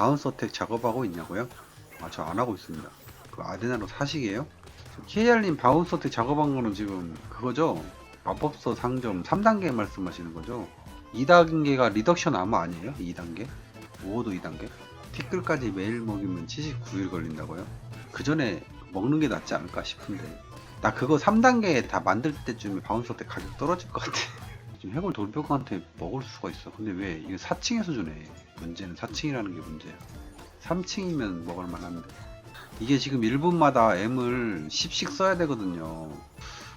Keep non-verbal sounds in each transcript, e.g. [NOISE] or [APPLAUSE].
바운스 어택 작업하고 있냐고요? 아 저 안 하고 있습니다. 그 아데나로 사식이에요? KR님 바운스 어택 작업한 거는 지금 그거죠? 마법서 상점 3단계 말씀하시는 거죠? 2단계가 리덕션 암호 아니에요? 2단계? 5호도 2단계? 티끌까지 매일 먹이면 79일 걸린다고요? 그 전에 먹는 게 낫지 않을까 싶은데 나 그거 3단계 다 만들 때쯤에 바운스 어택 가격 떨어질 것 같아 지금 해골 돌벽한테 먹을 수가 있어. 근데 왜? 이거 4층에서 주네. 문제는 4층이라는 게 문제야. 3층이면 먹을 만한데. 이게 지금 1분마다 M을 10씩 써야 되거든요.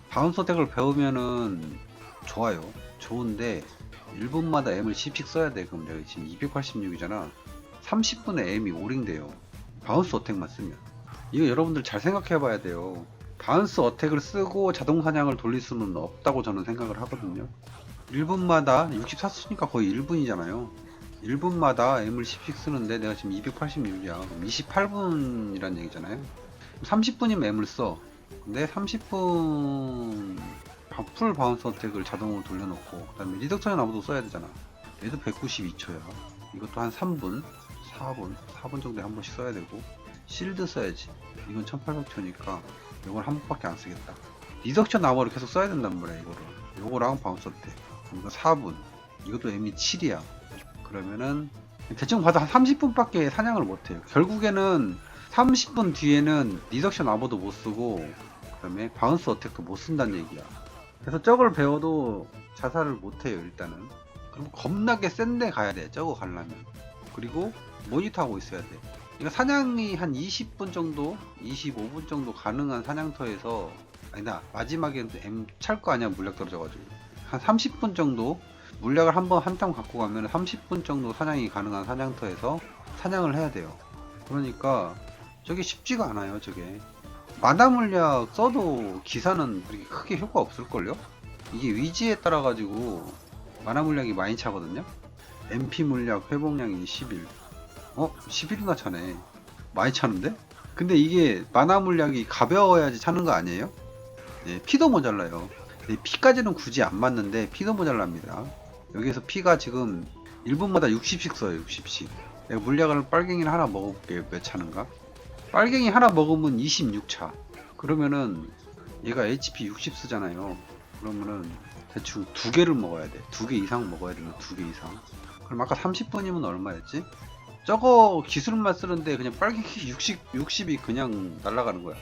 바운스 어택을 배우면은 좋아요. 좋은데 1분마다 M을 10씩 써야 돼. 그럼 내가 지금 286이잖아. 30분에 M이 오링돼요. 바운스 어택만 쓰면. 이거 여러분들 잘 생각해 봐야 돼요. 바운스 어택을 쓰고 자동 사냥을 돌릴 수는 없다고 저는 생각을 하거든요 1분마다 64쓰니까 거의 1분이잖아요. 1분마다 M을 10씩 쓰는데 내가 지금 286이야. 그럼 28분이란 얘기잖아요. 30분이면 M을 써. 근데 30분 풀 바운스 어택을 자동으로 돌려놓고 그 다음에 리덕션의 나무도 써야 되잖아. 얘도 192초야. 이것도 한 3분 4분 4분 정도에 한 번씩 써야 되고 실드 써야지. 이건 1800초니까 이걸 한 번밖에 안 쓰겠다. 리덕션 나무를 계속 써야 된단 말이야 이거를. 요거랑 바운스 어택 이거 4분. 이것도 M이 7이야. 그러면은 대충 봐도 한 30분밖에 사냥을 못해요. 결국에는 30분 뒤에는 리덕션 아무도 못 쓰고 그 다음에 바운스 어택도 못 쓴다는 얘기야. 그래서 저걸 배워도 자살을 못해요 일단은. 그럼 겁나게 센데 가야 돼 저거 가려면. 그리고 모니터 하고 있어야 돼. 그러니까 사냥이 한 20분 정도 25분 정도 가능한 사냥터에서 아니다 마지막에는 M 찰 거 아니야 물약 떨어져가지고 한 30분 정도 물약을 한번 한탕 갖고 가면 30분 정도 사냥이 가능한 사냥터에서 사냥을 해야 돼요 그러니까 저게 쉽지가 않아요 저게 마다 물약 써도 기사는 그렇게 크게 효과 없을걸요? 이게 위지에 따라 가지고 마나 물약이 많이 차거든요 MP 물약 회복량이 11 어? 11이나 차네 많이 차는데? 근데 이게 마나 물약이 가벼워야지 차는 거 아니에요? 네, 피도 모자라요 네, 피까지는 굳이 안 맞는데 피도 모자랍니다. 여기서 피가 지금 1분마다 60씩 써요 60씩. 내가 물약을 빨갱이를 하나 먹어볼게요 몇 차는가? 빨갱이 하나 먹으면 26차. 그러면은 얘가 HP 60 쓰잖아요. 그러면은 대충 두 개를 먹어야 돼. 두 개 이상 먹어야 되나 두개 이상. 그럼 아까 30분이면 얼마였지? 저거 기술만 쓰는데 그냥 빨갱이 [LAUGHS] 60, 60이 그냥 날아가는 거야.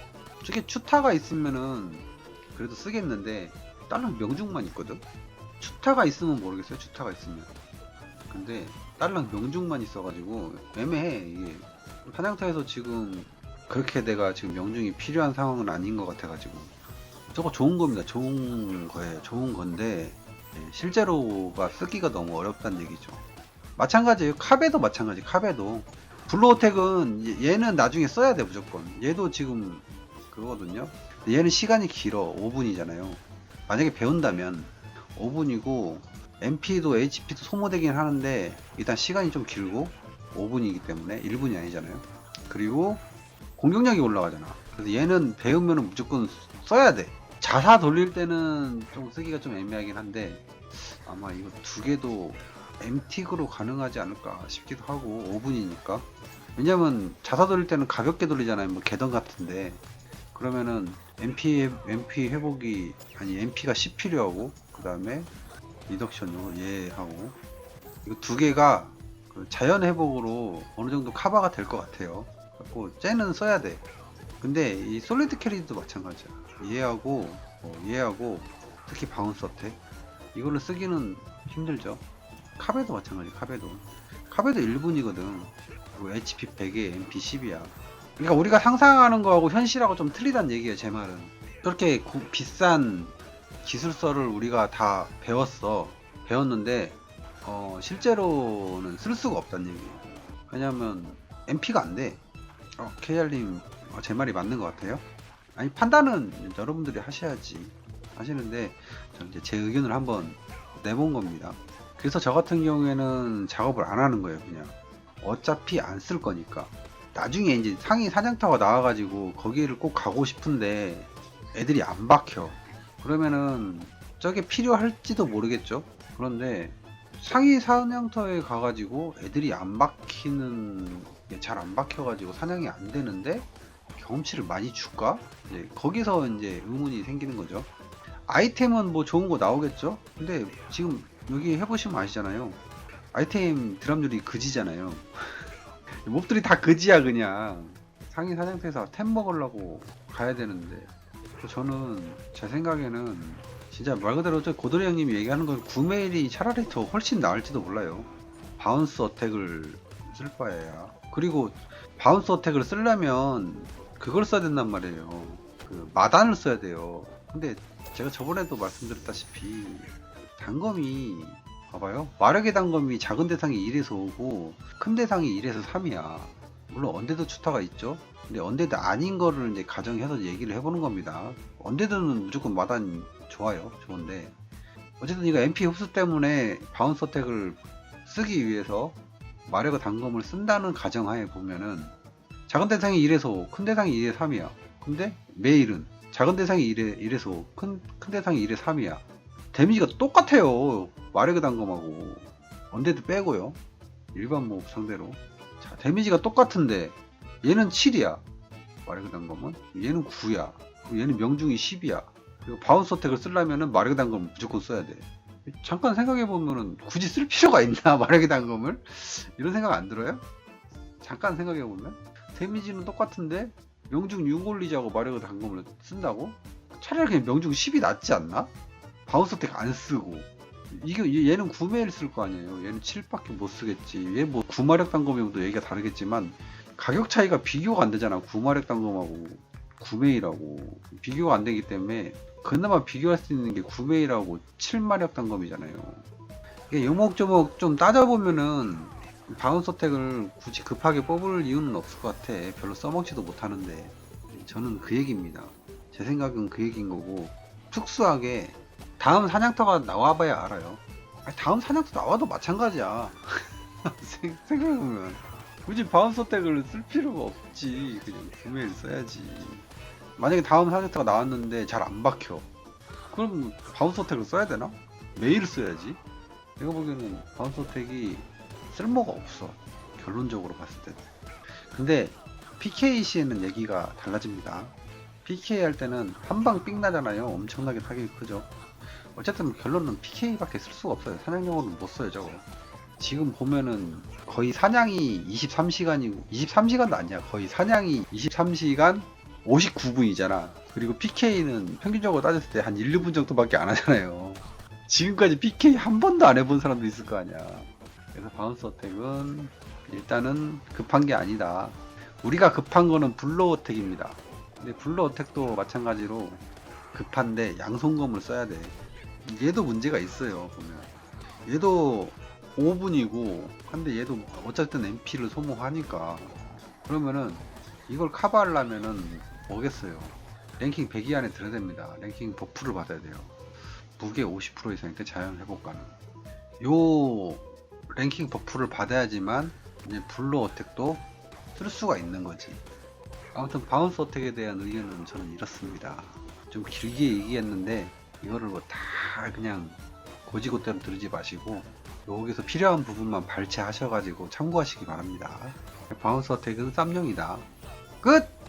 저게 추타가 있으면은 그래도 쓰겠는데 다른 명중만 있거든? 추타가 있으면 모르겠어요 추타가 있으면. 근데 딸랑 명중만 있어가지고 애매해 이게. 사냥터에서 지금 그렇게 내가 지금 명중이 필요한 상황은 아닌 것 같아가지고. 저거 좋은 겁니다 좋은 거예요 좋은 건데 예, 실제로가 쓰기가 너무 어렵다는 얘기죠. 마찬가지예요 카베도 마찬가지 카베도. 블루호텍은 얘- 얘는 나중에 써야 돼 무조건. 얘도 지금 그거거든요. 얘는 시간이 길어 5분이잖아요 만약에 배운다면 5분이고 MP도 HP도 소모되긴 하는데 일단 시간이 좀 길고 5분이기 때문에 1분이 아니잖아요. 그리고 공격력이 올라가잖아. 그래서 얘는 배우면 무조건 써야 돼. 자사 돌릴 때는 좀 쓰기가 좀 애매하긴 한데 아마 이거 두 개도 MT으로 가능하지 않을까 싶기도 하고 5분이니까 왜냐면 자사 돌릴 때는 가볍게 돌리잖아요. 뭐 개던 같은데 그러면은 MP MP 회복이 아니 MP가 10 필요하고 그 다음에 리덕션으로 얘 하고 이거 두 개가 그 자연 회복으로 어느 정도 커버가 될 것 같아요. 그래고 쟤는 써야 돼. 근데 이 솔리드 캐리도 마찬가지야. 얘하고 어, 얘하고 특히 바운스 어택 이걸로 쓰기는 힘들죠. 카베도 마찬가지. 카베도 카베도 1분이거든. 그리고 HP 100에 MP 10이야. 그러니까 우리가 상상하는 거하고 현실하고 좀 틀리다는 얘기예요. 제 말은. 그렇게 구- 비싼 기술서를 우리가 다 배웠어. 배웠는데 어, 실제로는 쓸 수가 없다는 얘기예요. 왜냐면 MP가 안 돼. 어, KR님 어, 제 말이 맞는 것 같아요. 아니 판단은 여러분들이 하셔야지 하시는데 이제 제 의견을 한번 내본 겁니다. 그래서 저 같은 경우에는 작업을 안 하는 거예요. 그냥 어차피 안 쓸 거니까. 나중에 이제 상위 사냥터가 나와가지고 거기를 꼭 가고 싶은데 애들이 안 박혀. 그러면은 저게 필요할지도 모르겠죠. 그런데 상위 사냥터에 가가지고 애들이 안 박히는 잘 안 박혀가지고 사냥이 안 되는데 경험치를 많이 줄까? 이제 거기서 이제 의문이 생기는 거죠. 아이템은 뭐 좋은 거 나오겠죠? 근데 지금 여기 해보시면 아시잖아요. 아이템 드랍률이 그지잖아요. 몹들이 다 그지야 그냥. 상위 사냥터에서 템 먹으려고 가야 되는데 저는 제 생각에는 진짜 말 그대로 저 고도리 형님이 얘기하는 건 구메일이 차라리 더 훨씬 나을지도 몰라요. 바운스 어택을 쓸 바에야. 그리고 바운스 어택을 쓰려면 그걸 써야 된단 말이에요. 그 마단을 써야 돼요. 근데 제가 저번에도 말씀드렸다시피 단검이 봐봐요. 마력의 단검이 작은 대상이 1에서 5고 큰 대상이 1에서 3이야. 물론 언데드 추타가 있죠. 근데 언데드 아닌 거를 이제 가정해서 얘기를 해보는 겁니다. 언데드는 무조건 마단 좋아요. 좋은데 어쨌든 이거 MP 흡수 때문에 바운스 어택을 쓰기 위해서 마력의 단검을 쓴다는 가정하에 보면은 작은 대상이 1에서 5, 큰 대상이 1에서 3이야. 근데 메일은 작은 대상이 1에, 1에서 5, 큰, 큰 대상이 1에서 3이야. 데미지가 똑같아요. 마력의 단검하고. 언데드 빼고요. 일반 몹 상대로. 자, 데미지가 똑같은데 얘는 7이야. 마력의 단검은. 얘는 9야. 얘는 명중이 10이야. 그리고 바운스 어택을 쓰려면은 마력의 단검을 무조건 써야 돼. 잠깐 생각해보면은 굳이 쓸 필요가 있나 [LAUGHS] 마력의 단검을? 이런 생각 안 들어요? 잠깐 생각해보면 데미지는 똑같은데 명중 6 올리자고 마력의 단검을 쓴다고? 차라리 그냥 명중 10이 낫지 않나? 바운스 어택 안 쓰고 이게 얘- 얘는 9매일 쓸거 아니에요. 얘는 7밖에 못 쓰겠지. 얘뭐 9마력 단검이도 얘기가 다르겠지만 가격 차이가 비교가 안 되잖아 9마력 단검하고 9매일하고. 비교가 안 되기 때문에 그나마 비교할 수 있는 게 9매일하고 7마력 단검이잖아요. 이게 요목조목 좀 따져보면은 바운스 어택을 굳이 급하게 뽑을 이유는 없을 것 같아. 별로 써먹지도 못하는데. 저는 그 얘기입니다. 제 생각은 그 얘기인 거고 특수하게 다음 사냥터가 나와봐야 알아요. 아니, 다음 사냥터 나와도 마찬가지야. [LAUGHS] 생- 생각해보면. 굳이 바운스 어택을 쓸 필요가 없지. 그냥 구매를 써야지. 만약에 다음 사냥터가 나왔는데 잘 안 박혀. 그럼 바운스 어택을 써야 되나? 매일 써야지. 내가 보기에는 바운스 어택이 쓸모가 없어. 결론적으로 봤을 때는. 근데 PK 시에는 얘기가 달라집니다. PK 할 때는 한 방 삥 나잖아요. 엄청나게 타격이 크죠 어쨌든 결론은 PK밖에 쓸 수가 없어요. 사냥용으로는 못 써요 저거. 지금 보면은 거의 사냥이 23시간이고 23시간도 아니야. 거의 사냥이 23시간 59분이잖아. 그리고 PK는 평균적으로 따졌을 때 한 1, 2분 정도밖에 안 하잖아요. 지금까지 PK 한 번도 안 해본 사람도 있을 거 아니야. 그래서 바운스 어택은 일단은 급한 게 아니다. 우리가 급한 거는 블로 어택입니다. 근데 블로 어택도 마찬가지로 급한데 양손검을 써야 돼 얘도 문제가 있어요 보면. 얘도 5분이고 근데 얘도 어쨌든 MP를 소모하니까. 그러면은 이걸 커버하려면은 뭐겠어요? 랭킹 100위 안에 들어야 됩니다. 랭킹 버프를 받아야 돼요. 무게 50% 이상이니까 자연 회복가능. 요 랭킹 버프를 받아야지만 이제 블루 어택도 쓸 수가 있는 거지. 아무튼 바운스 어택에 대한 의견은 저는 이렇습니다. 좀 길게 얘기했는데 이거를 뭐 다 그냥 고지고대로 들으지 마시고 여기서 필요한 부분만 발췌하셔가지고 참고하시기 바랍니다. 바운스 어택은 쌈용이다. 끝!